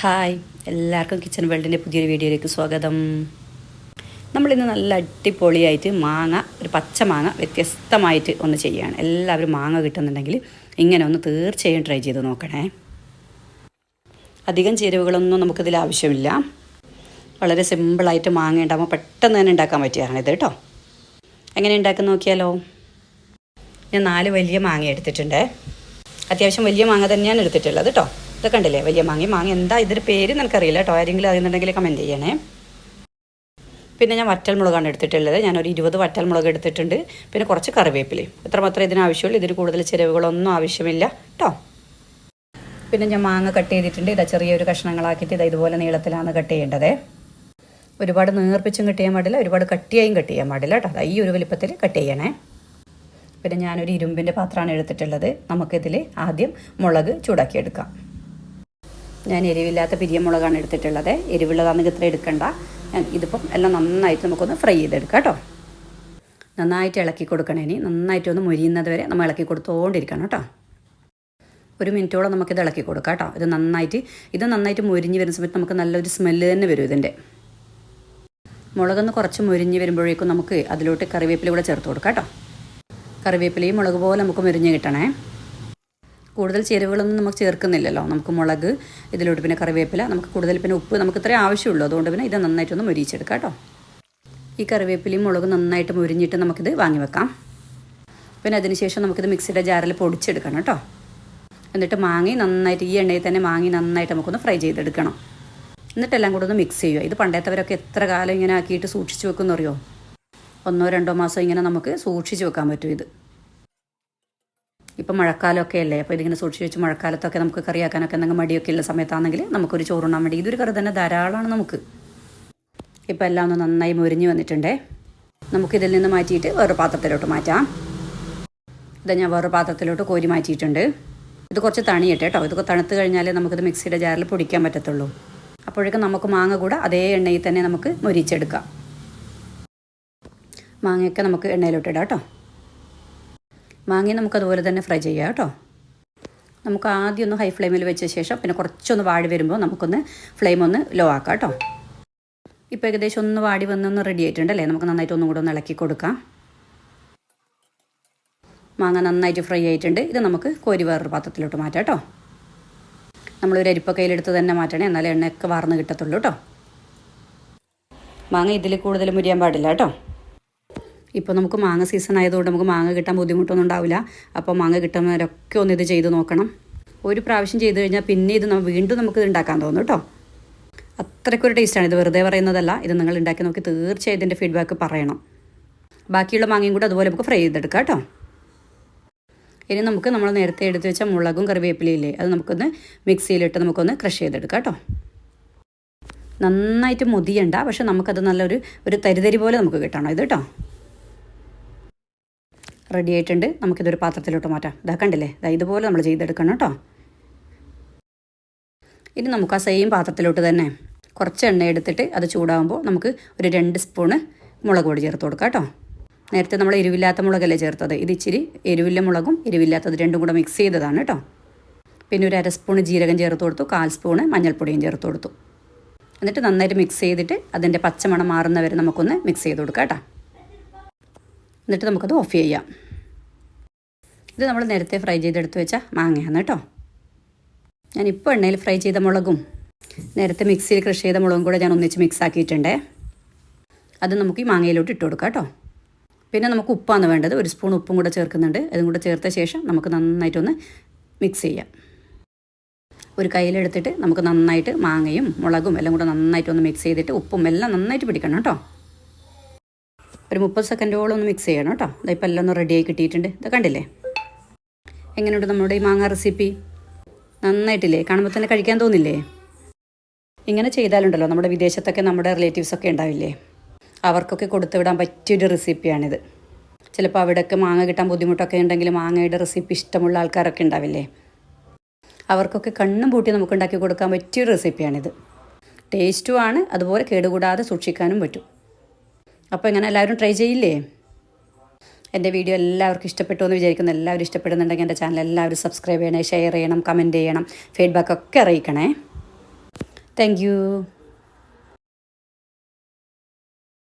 Hi എല്ലാവർക്കും kitchen വേൾഡിന്റെ പുതിയൊരു വീഡിയോയിലേക്ക് സ്വാഗതം. നമ്മളിന്ന് നല്ല അടിപൊളിയായിട്ട് മാങ്ങ ഒരു പച്ച മാങ്ങ വ്യത്യസ്തമായിട്ട് ഒന്ന് ചെയ്യുകയാണ് എല്ലാവരും മാങ്ങ കിട്ടുന്നുണ്ടെങ്കിൽ ഇങ്ങനെ ഒന്ന് തീർച്ചയായും ട്രൈ ചെയ്ത് നോക്കണേ. അധികം ചേരുവകളൊന്നും നമുക്കിതിൽ ആവശ്യമില്ല. വളരെ സിമ്പിളായിട്ട് മാങ്ങ ഉണ്ടാകുമ്പോൾ പെട്ടെന്ന് തന്നെ ഉണ്ടാക്കാൻ പറ്റിയാണ് ഇത് കേട്ടോ. എങ്ങനെ ഉണ്ടാക്കി നോക്കിയാലോ? ഞാൻ നാല് വലിയ മാങ്ങ എടുത്തിട്ടുണ്ട്. അത്യാവശ്യം വലിയ മാങ്ങ തന്നെയാണ് എടുത്തിട്ടുള്ളത് കേട്ടോ. ഇതൊക്കെ കണ്ടില്ലേ? വലിയ മാങ്ങ മാങ്ങ. എന്താ ഇതിന്റെ പേര് നിനക്കറിയില്ല കേട്ടോ. ആരെങ്കിലും അറിയുന്നുണ്ടെങ്കിൽ കമന്റ് ചെയ്യണേ. പിന്നെ ഞാൻ വറ്റൽ മുളകാണ് എടുത്തിട്ടുള്ളത്. ഞാനൊരു ഇരുപത് വറ്റൽ മുളക് എടുത്തിട്ടുണ്ട്. പിന്നെ കുറച്ച് കറിവേപ്പിലയും ഇത്ര മാത്രമേ ഇതിന് ആവശ്യമുള്ളൂ. ഇതിന് കൂടുതൽ ചിലവുകളൊന്നും ആവശ്യമില്ല കേട്ടോ. പിന്നെ ഞാൻ മാങ്ങ കട്ട് ചെയ്തിട്ടുണ്ട്. ഇതാ ചെറിയൊരു കഷ്ണങ്ങളാക്കിയിട്ട് ഇതാ ഇതുപോലെ നീളത്തിലാണ് കട്ട് ചെയ്യേണ്ടത്. ഒരുപാട് നീർപ്പിച്ചും കട്ട് ചെയ്യാൻ പാടില്ല. ഒരുപാട് കട്ടിയായും കട്ട് ചെയ്യാൻ പാടില്ല കേട്ടോ. ഈ ഒരു വലിപ്പത്തിൽ കട്ട് ചെയ്യണേ. പിന്നെ ഞാനൊരു ഇരുമ്പിന്റെ പാത്രമാണ് എടുത്തിട്ടുള്ളത്. നമുക്കിതിൽ ആദ്യം മുളക് ചൂടാക്കിയെടുക്കാം. ഞാൻ എരിവില്ലാത്ത പിരിയമുളകാണ് എടുത്തിട്ടുള്ളത്. എരിവുള്ളതാണെങ്കിൽ ഇത്ര എടുക്കണ്ട. ഞാൻ ഇതിപ്പം എല്ലാം നന്നായിട്ട് നമുക്കൊന്ന് ഫ്രൈ ചെയ്തെടുക്കാം കേട്ടോ. നന്നായിട്ട് ഇളക്കി കൊടുക്കണേ ഇനി. നന്നായിട്ട് ഒന്ന് മുരിയുന്നത് വരെ നമ്മൾ ഇളക്കി കൊടുത്തുകൊണ്ടിരിക്കണം കേട്ടോ. ഒരു മിനിറ്റോളം നമുക്കിത് ഇളക്കി കൊടുക്കാം കേട്ടോ. ഇത് നന്നായിട്ട് ഇത് നന്നായിട്ട് മുരിഞ്ഞ് വരുന്ന സമയത്ത് നമുക്ക് നല്ലൊരു സ്മെല്ല് തന്നെ വരും ഇതിന്റെ. മുളകൊന്ന് കുറച്ച് മുരിഞ്ഞ് വരുമ്പോഴേക്കും നമുക്ക് അതിലോട്ട് കറിവേപ്പില കൂടെ ചേർത്ത് കൊടുക്കാം കേട്ടോ. കറിവേപ്പിലയും മുളക് പോലെ നമുക്ക് മുരിഞ്ഞ് കിട്ടണേ. കൂടുതൽ ചേരുവകളൊന്നും നമുക്ക് ചേർക്കുന്നില്ലല്ലോ. നമുക്ക് മുളക് ഇതിലോട്ട് പിന്നെ കറിവേപ്പില നമുക്ക് കൂടുതൽ പിന്നെ ഉപ്പ് നമുക്ക് ഇത്രയും ആവശ്യമുള്ളൂ. അതുകൊണ്ട് പിന്നെ ഇത് നന്നായിട്ടൊന്ന് മുരിച്ചെടുക്കാം കേട്ടോ. ഈ കറിവേപ്പിലയും മുളകും നന്നായിട്ട് മുരിഞ്ഞിട്ട് നമുക്കിത് വാങ്ങി വെക്കാം. പിന്നെ അതിനുശേഷം നമുക്കിത് മിക്സിയുടെ ജാറിൽ പൊടിച്ചെടുക്കണം കേട്ടോ. എന്നിട്ട് മാങ്ങി നന്നായിട്ട് ഈ എണ്ണയിൽ തന്നെ മാങ്ങി നന്നായിട്ട് നമുക്കൊന്ന് ഫ്രൈ ചെയ്തെടുക്കണം. എന്നിട്ടെല്ലാം കൂടെ ഒന്ന് മിക്സ് ചെയ്യുക. ഇത് പണ്ടേത്തവരൊക്കെ എത്ര കാലം ഇങ്ങനെ ആക്കിയിട്ട് സൂക്ഷിച്ച് വെക്കുന്നറിയോ? ഒന്നോ രണ്ടോ മാസം ഇങ്ങനെ നമുക്ക് സൂക്ഷിച്ച് വെക്കാൻ പറ്റും ഇത്. ഇപ്പം മഴക്കാലമൊക്കെ അല്ലേ അപ്പോൾ ഇതിങ്ങനെ സൂക്ഷിച്ച് വെച്ച് മഴക്കാലത്തൊക്കെ നമുക്ക് കറിയാക്കാനൊക്കെ എന്തെങ്കിലും മടിയൊക്കെ ഉള്ള സമയത്താണെങ്കിൽ നമുക്കൊരു ചോറുണ്ണാൻ വേണ്ടി ഇതൊരു കറി തന്നെ ധാരാളമാണ് നമുക്ക്. ഇപ്പോൾ എല്ലാം ഒന്ന് നന്നായി മുരിഞ്ഞ് വന്നിട്ടുണ്ടേ. നമുക്കിതിൽ നിന്ന് മാറ്റിയിട്ട് വേറൊരു പാത്രത്തിലോട്ട് മാറ്റാം. ഇത് ഞാൻ വേറൊരു പാത്രത്തിലോട്ട് കോരി മാറ്റിയിട്ടുണ്ട്. ഇത് കുറച്ച് തണിയട്ടെ കേട്ടോ. ഇതൊക്കെ തണുത്ത് കഴിഞ്ഞാലേ നമുക്കിത് മിക്സിയുടെ ജാറിൽ പൊടിക്കാൻ പറ്റത്തുള്ളൂ. അപ്പോഴേക്കും നമുക്ക് മാങ്ങ കൂടെ അതേ എണ്ണയിൽ തന്നെ നമുക്ക് മുരിച്ചെടുക്കാം. മാങ്ങയൊക്കെ നമുക്ക് എണ്ണയിലോട്ടിടാം കേട്ടോ. മാങ്ങ നമുക്ക് അതുപോലെ തന്നെ ഫ്രൈ ചെയ്യാം കേട്ടോ. നമുക്ക് ആദ്യം ഒന്ന് ഹൈ ഫ്ലെയിമിൽ വെച്ച ശേഷം പിന്നെ കുറച്ചൊന്ന് വാടി വരുമ്പോൾ നമുക്കൊന്ന് ഫ്ലെയിം ഒന്ന് ലോ ആക്കാം കേട്ടോ. ഇപ്പോൾ ഏകദേശം ഒന്ന് വാടി വന്നൊന്ന് റെഡി ആയിട്ടുണ്ടല്ലേ നമുക്ക് നന്നായിട്ട് ഒന്നും കൂടെ ഒന്ന് ഇളക്കി കൊടുക്കാം. മാങ്ങ നന്നായിട്ട് ഫ്രൈ ആയിട്ടുണ്ട്. ഇത് നമുക്ക് കോരി വേറൊരു പാത്രത്തിലോട്ട് മാറ്റാം കേട്ടോ. നമ്മളൊരു അരിപ്പ കയ്യിലെടുത്ത് തന്നെ മാറ്റണേ. എന്നാലേ എണ്ണയൊക്കെ വാർന്ന് കിട്ടത്തുള്ളൂ കേട്ടോ. മാങ്ങ ഇതിൽ കൂടുതൽ മുരിയാൻ പാടില്ല കേട്ടോ. ഇപ്പോൾ നമുക്ക് മാങ്ങ സീസൺ ആയതുകൊണ്ട് നമുക്ക് മാങ്ങ കിട്ടാൻ ബുദ്ധിമുട്ടൊന്നും ഉണ്ടാവില്ല. അപ്പോൾ മാങ്ങ കിട്ടുന്നവരൊക്കെ ഒന്ന് ഇത് ചെയ്ത് നോക്കണം. ഒരു പ്രാവശ്യം ചെയ്ത് കഴിഞ്ഞാൽ പിന്നെ ഇത് വീണ്ടും നമുക്ക് ഇത് ഉണ്ടാക്കാൻ തോന്നും കേട്ടോ. അത്രയ്ക്കൊരു ടേസ്റ്റാണ് ഇത് വെറുതെ പറയുന്നതല്ല. ഇത് നിങ്ങൾ ഉണ്ടാക്കി നോക്കി തീർച്ചയായും ഇതിന്റെ ഫീഡ്ബാക്ക് പറയണം. ബാക്കിയുള്ള മാങ്ങയും കൂടെ അതുപോലെ നമുക്ക് ഫ്രൈ ചെയ്തെടുക്കാം കേട്ടോ. ഇനി നമുക്ക് നമ്മൾ നേരത്തെ എടുത്ത് വെച്ച മുളകും കറിവേപ്പിലയില്ലേ അത് നമുക്കൊന്ന് മിക്സിയിലിട്ട് നമുക്കൊന്ന് ക്രഷ് ചെയ്തെടുക്കാം കേട്ടോ. നന്നായിട്ട് മുതിയണ്ട. പക്ഷെ നമുക്കത് നല്ലൊരു ഒരു തരിതരി പോലെ നമുക്ക് കിട്ടണം. ഇത് കേട്ടോ. റെഡി ആയിട്ടുണ്ട്. നമുക്കിതൊരു പാത്രത്തിലോട്ട് മാറ്റാം. ഇതാ കണ്ടില്ലേ? ഇതാ ഇതുപോലെ നമ്മൾ ചെയ്തെടുക്കണം കേട്ടോ. ഇനി നമുക്ക് ആ സെയിം പാത്രത്തിലോട്ട് തന്നെ കുറച്ച് എണ്ണ എടുത്തിട്ട് അത് ചൂടാകുമ്പോൾ നമുക്ക് ഒരു രണ്ട് സ്പൂണ് മുളക് പൊടി ചേർത്ത് കൊടുക്കാം കേട്ടോ. നേരത്തെ നമ്മൾ എരിവില്ലാത്ത മുളകല്ലേ ചേർത്തത്? ഇത് ഇച്ചിരി എരിവില്ല മുളകും എരിവില്ലാത്തത് രണ്ടും കൂടെ മിക്സ് ചെയ്തതാണ് കേട്ടോ. പിന്നെ ഒരു അര സ്പൂണ് ജീരകം ചേർത്ത് കൊടുത്തു. കാൽ സ്പൂണ് മഞ്ഞൾപ്പൊടിയും ചേർത്ത് കൊടുത്തു. എന്നിട്ട് നന്നായിട്ട് മിക്സ് ചെയ്തിട്ട് അതിന്റെ പച്ചമണം മാറുന്നവരെ നമുക്കൊന്ന് മിക്സ് ചെയ്ത് കൊടുക്കാം കേട്ടോ. എന്നിട്ട് നമുക്കത് ഓഫ് ചെയ്യാം. ഇത് നമ്മൾ നേരത്തെ ഫ്രൈ ചെയ്തെടുത്ത് വെച്ച മാങ്ങയാണ് കേട്ടോ. ഞാനിപ്പോൾ എണ്ണയിൽ ഫ്രൈ ചെയ്ത മുളകും നേരത്തെ മിക്സിയിൽ ക്രഷ് ചെയ്ത മുളകും കൂടെ ഞാൻ ഒന്നിച്ച് മിക്സ് ആക്കിയിട്ടുണ്ടേ. അത് നമുക്ക് ഈ മാങ്ങയിലോട്ട് ഇട്ട് കൊടുക്കാം കേട്ടോ. പിന്നെ നമുക്ക് ഉപ്പാണ് വേണ്ടത്. ഒരു സ്പൂൺ ഉപ്പും കൂടെ ചേർക്കുന്നുണ്ട്. അതും കൂടെ ചേർത്ത ശേഷം നമുക്ക് നന്നായിട്ടൊന്ന് മിക്സ് ചെയ്യാം. ഒരു കയ്യിലെടുത്തിട്ട് നമുക്ക് നന്നായിട്ട് മാങ്ങയും മുളകും എല്ലാം കൂടെ നന്നായിട്ടൊന്ന് മിക്സ് ചെയ്തിട്ട് ഉപ്പും എല്ലാം നന്നായിട്ട് പിടിക്കണം കേട്ടോ. ഒരു മുപ്പത് സെക്കൻഡോളം ഒന്ന് മിക്സ് ചെയ്യണം കേട്ടോ. ഇതിപ്പോൾ എല്ലാം ഒന്ന് റെഡിയായി കിട്ടിയിട്ടുണ്ട്. ഇത് കണ്ടില്ലേ? എങ്ങനെയുണ്ട് നമ്മുടെ ഈ മാങ്ങ റെസിപ്പി? നന്നായിട്ടില്ലേ? കാണുമ്പോൾ തന്നെ കഴിക്കാൻ തോന്നില്ലേ? ഇങ്ങനെ ചെയ്താലുണ്ടല്ലോ നമ്മുടെ വിദേശത്തൊക്കെ നമ്മുടെ റിലേറ്റീവ്സൊക്കെ ഉണ്ടാവില്ലേ? അവർക്കൊക്കെ കൊടുത്തു വിടാൻ പറ്റിയൊരു റെസിപ്പിയാണിത് ചിലപ്പോൾ അവിടെയൊക്കെ മാങ്ങ കിട്ടാൻ ബുദ്ധിമുട്ടൊക്കെ ഉണ്ടെങ്കിൽ മാങ്ങയുടെ റെസിപ്പി ഇഷ്ടമുള്ള ആൾക്കാരൊക്കെ ഉണ്ടാവില്ലേ? അവർക്കൊക്കെ കണ്ണും പൂട്ടി നമുക്ക് ഉണ്ടാക്കി കൊടുക്കാൻ പറ്റിയൊരു റെസിപ്പിയാണിത് ടേസ്റ്റുമാണ് അതുപോലെ കേടുകൂടാതെ സൂക്ഷിക്കാനും പറ്റും. അപ്പോൾ ഇങ്ങനെ എല്ലാവരും ട്രൈ ചെയ്യില്ലേ? എന്റെ വീഡിയോ എല്ലാവർക്കും ഇഷ്ടപ്പെട്ടു എന്ന് വിചാരിക്കുന്നു. എല്ലാവരും ഇഷ്ടപ്പെടുന്നുണ്ടെങ്കിൽ എന്റെ ചാനൽ എല്ലാവരും സബ്സ്ക്രൈബ് ചെയ്യണേ ഷെയർ ചെയ്യണം കമന്റ് ചെയ്യണം ഫീഡ്ബാക്ക് ഒക്കെ അറിയിക്കണേ. താങ്ക്